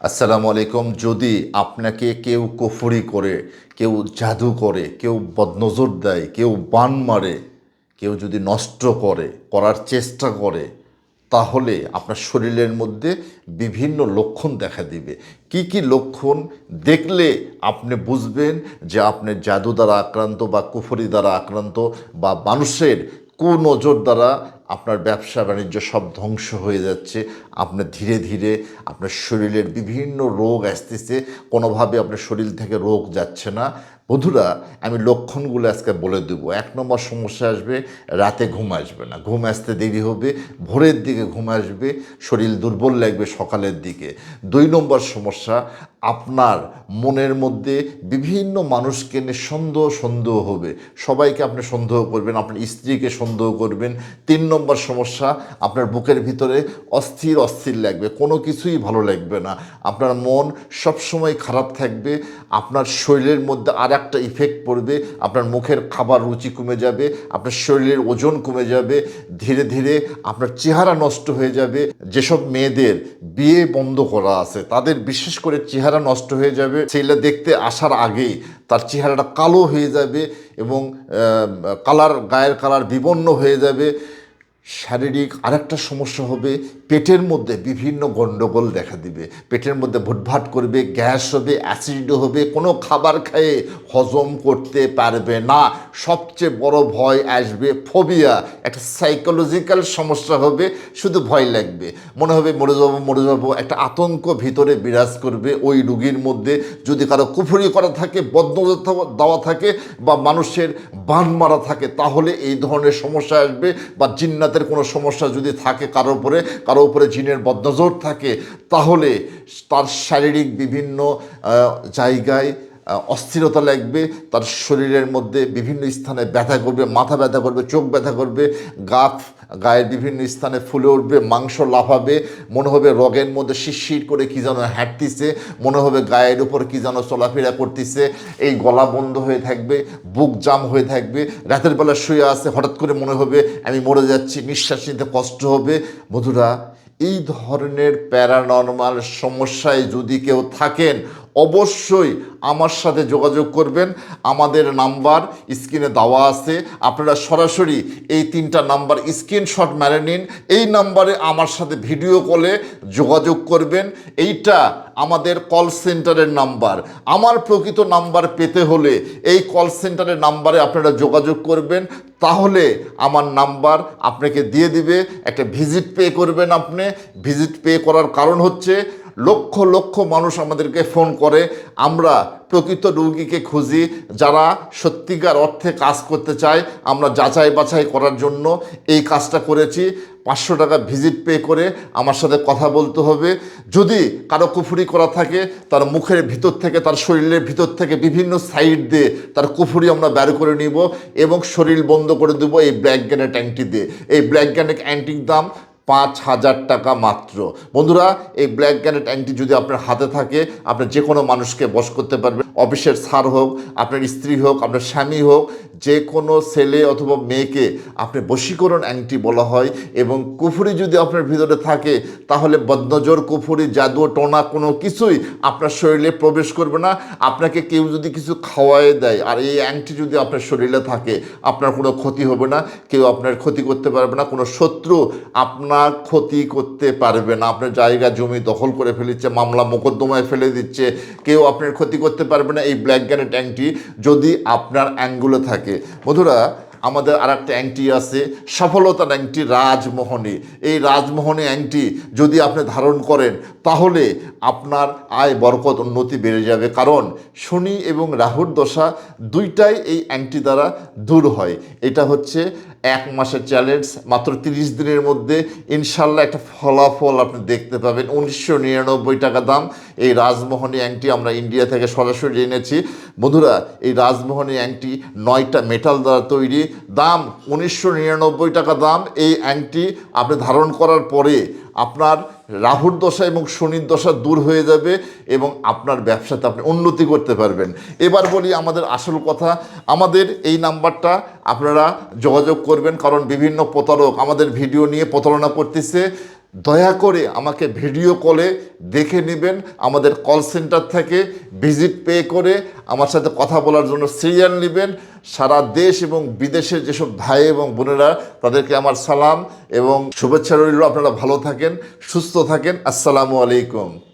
আসসালামু আলাইকুম। যদি আপনাকে কেউ কুফরি করে, কেউ জাদু করে, কেউ বদনজর দেয়, কেউ বান মারে, কেউ যদি নষ্ট করে, করার চেষ্টা করে, তাহলে আপনার শরীরের মধ্যে বিভিন্ন লক্ষণ দেখা দিবে। কি কি লক্ষণ দেখলে আপনি বুঝবেন যে আপনি জাদু দ্বারা আক্রান্ত বা কুফরি দ্বারা আক্রান্ত বা মানুষের কুনজর দ্বারা আপনার ব্যবসা বাণিজ্য সব ধ্বংস হয়ে যাচ্ছে আপনার ধীরে ধীরে আপনার শরীরের বিভিন্ন রোগ আসতেছে, কোনোভাবে আপনার শরীর থেকে রোগ যাচ্ছে না। বন্ধুরা, আমি লক্ষণগুলো আজকে বলে দেব। এক নম্বর সমস্যা আসবে, রাতে ঘুম আসবে না। ঘুম আসতে দেরি হবে, ভোরের দিকে ঘুম আসবে, শরীর দুর্বল লাগবে সকালের দিকে। দুই নম্বর সমস্যা, আপনার মনের মধ্যে বিভিন্ন মানুষকে নিয়ে সন্দেহ সন্দেহ হবে। সবাইকে আপনি সন্দেহ করবেন, আপনার স্ত্রীকে সন্দেহ করবেন। তিন নম্বর সমস্যা, আপনার বুকের ভিতরে অস্থির অস্থির লাগবে, কোনো কিছুই ভালো লাগবে না। আপনার মন সবসময় খারাপ থাকবে, আপনার শরীরের মধ্যে আর একটা ইফেক্ট পড়বে, আপনার মুখের খাবার রুচি কমে যাবে, আপনার শরীরের ওজন কমে যাবে, ধীরে ধীরে আপনার চেহারা নষ্ট হয়ে যাবে। যেসব মেয়েদের বিয়ে বন্ধ করা আছে, তাদের বিশেষ করে চেহারা নষ্ট হয়ে যাবে সেইটা দেখতে আসার আগেই তার চেহারাটা কালো হয়ে যাবে এবং কালার, গায়ের কালার বিপন্ন হয়ে যাবে। শারীরিক আরেকটা সমস্যা হবে পেটের মধ্যে বিভিন্ন গণ্ডগোল দেখা দিবে। পেটের মধ্যে ভুটভাট করবে, গ্যাস হবে, অ্যাসিড হবে, কোনো খাবার খেয়ে হজম করতে পারবে না। সবচেয়ে বড় ভয় আসবে ফোবিয়া। একটা সাইকোলজিক্যাল সমস্যা হবে, শুধু ভয় লাগবে। মনে হবে মরে যাব মরে যাব, একটা আতঙ্ক ভিতরে বিরাজ করবে ওই রুগীর মধ্যে। যদি কারও কুফুরি করা থাকে, বদনজর দেওয়া থাকে বা মানুষের বান মারা থাকে, তাহলে এই ধরনের সমস্যা আসবে বা জিন্নাতের কোনো সমস্যা যদি থাকে কারও উপরে, কারও উপরে জিনের বদনজর থাকে তাহলে তার শারীরিক বিভিন্ন জায়গায় অস্থিরতা লাগবে, তার শরীরের মধ্যে বিভিন্ন স্থানে ব্যথা করবে, মাথা ব্যথা করবে, চোখ ব্যথা করবে গা গায়ের বিভিন্ন স্থানে ফুলে উঠবে, মাংস লাফাবে, মনে হবে রগের মধ্যে শিরশির করে কী যেন হাঁটতিছে, মনে হবে গায়ের উপর কী যেন চলাফেরা করতেছে, এই গলা বন্ধ হয়ে থাকবে, বুক জাম হয়ে থাকবে, রাতের বেলা শুয়ে আছে, হঠাৎ করে মনে হবে আমি মরে যাচ্ছি, নিঃশ্বাস নিতে কষ্ট হবে। বধুরা এই ধরনের প্যারানর্মাল সমস্যায় যদি কেউ থাকেন অবশ্যই আমার সাথে যোগাযোগ করবেন। আমাদের নাম্বার স্ক্রিনে দেওয়া আছে। আপনারা সরাসরি এই তিনটা নাম্বার স্ক্রিনশট মেরে নিন। এই নাম্বারে আমার সাথে ভিডিও কলে যোগাযোগ করবেন। এইটা আমাদের কল সেন্টারের নাম্বার। আমার প্রকৃত নাম্বার পেতে হলে এই কল সেন্টারের নাম্বারে আপনারা যোগাযোগ করবেন। তাহলে আমার নাম্বার আপনাকে দিয়ে দিবে। একটা ভিজিট পে করবেন আপনি। ভিজিট পে করার কারণ হচ্ছে লক্ষ লক্ষ মানুষ আমাদেরকে ফোন করে, আমরা প্রকৃত রোগীকে খুঁজি, যারা সত্যিকার অর্থে কাজ করতে চায়, আমরা যাচাই বাছাই করার জন্য এই কাজটা করেছি। পাঁচশো টাকা ভিজিট পে করে আমার সাথে কথা বলতে হবে। যদি কারও কুফুরি করা থাকে, তার মুখের ভিতর থেকে, তার শরীরের ভিতর থেকে বিভিন্ন সাইড দিয়ে তার কুফুরি আমরা বের করে নিব এবং শরীর বন্ধ করে দেবো এই ব্ল্যাক গ্যানেট অ্যান্টি দিয়ে। এই ব্ল্যাক গ্যানেট অ্যান্টির দাম পাঁচ হাজার টাকা মাত্র। বন্ধুরা, এই ব্ল্যাক গ্যানেট অ্যান্টি যদি আপনার হাতে থাকে আপনার যে কোনো মানুষকে বস করতে পারবেন। অফিসের স্যার হোক, আপনার স্ত্রী হোক, আপনার স্বামী হোক যে কোনো ছেলে অথবা মেয়েকে আপনি বশীকরণ অ্যাংটি বলা হয় এবং কুফুরি যদি আপনার ভিতরে থাকে, তাহলে বদনজর, কুফুরি, জাদু, টোনা কোনো কিছুই আপনার শরীরে প্রবেশ করবে না। আপনাকে কেউ যদি কিছু খাওয়াই দেয় আর এই অ্যাংটি যদি আপনার শরীরে থাকে, আপনার কোনো ক্ষতি হবে না। কেউ আপনার ক্ষতি করতে পারবে না। কোনো শত্রু আপনার ক্ষতি করতে পারবে না। আপনার জায়গা, জমি দখল করে ফেলিচ্ছে মামলা মোকদ্দমায় ফেলে দিচ্ছে। কেউ আপনার ক্ষতি করতে পারবে না। এই ব্ল্যাক গ্যানেট অ্যাংটি যদি আপনার অ্যাঙ্গুলে থাকে বন্ধুরা আমাদের আর একটা অ্যাংটি আছে সফলতার অ্যাংটি রাজমোহনী। এই রাজমোহনী অ্যাংটি যদি আপনি ধারণ করেন, তাহলে আপনার আয় বরকত উন্নতি বেড়ে যাবে। কারণ শনি এবং রাহুর দশা দুইটাই এই অ্যাংটি দ্বারা দূর হয়। এটা হচ্ছে এক মাসের চ্যালেঞ্জ মাত্র তিরিশ দিনের মধ্যে ইনশাল্লাহ একটা ফলাফল আপনি দেখতে পাবেন। উনিশশো নিরানব্বই টাকা দাম। এই রাজমোহনী অ্যাংটি আমরা ইন্ডিয়া থেকে সরাসরি এনেছি। বন্ধুরা, এই রাজমোহনী অ্যাংটি নয়টা মেটাল দ্বারা তৈরি। দাম উনিশশো নিরানব্বই টাকা দাম এই অ্যাংটি আপনি ধারণ করার পরে আপনার রাহুর দশা এবং শনির দশা দূর হয়ে যাবে এবং আপনার ব্যবসাতে আপনি উন্নতি করতে পারবেন। এবার বলি আমাদের আসল কথা, আমাদের এই নাম্বারটা আপনারা যোগাযোগ করবেন কারণ বিভিন্ন প্রতারক আমাদের ভিডিও নিয়ে প্রতারণা করতেছে। দয়া করে আমাকে ভিডিও কলে দেখে নেবেন আমাদের কল সেন্টার থেকে ভিজিট পে করে আমার সাথে কথা বলার জন্য সিরিয়াল নেবেন। সারা দেশ এবং বিদেশের যেসব ভাই এবং বোনেরা, তাদেরকে আমার সালাম এবং শুভেচ্ছা রইল। আপনারা ভালো থাকেন, সুস্থ থাকেন। আসসালামু আলাইকুম।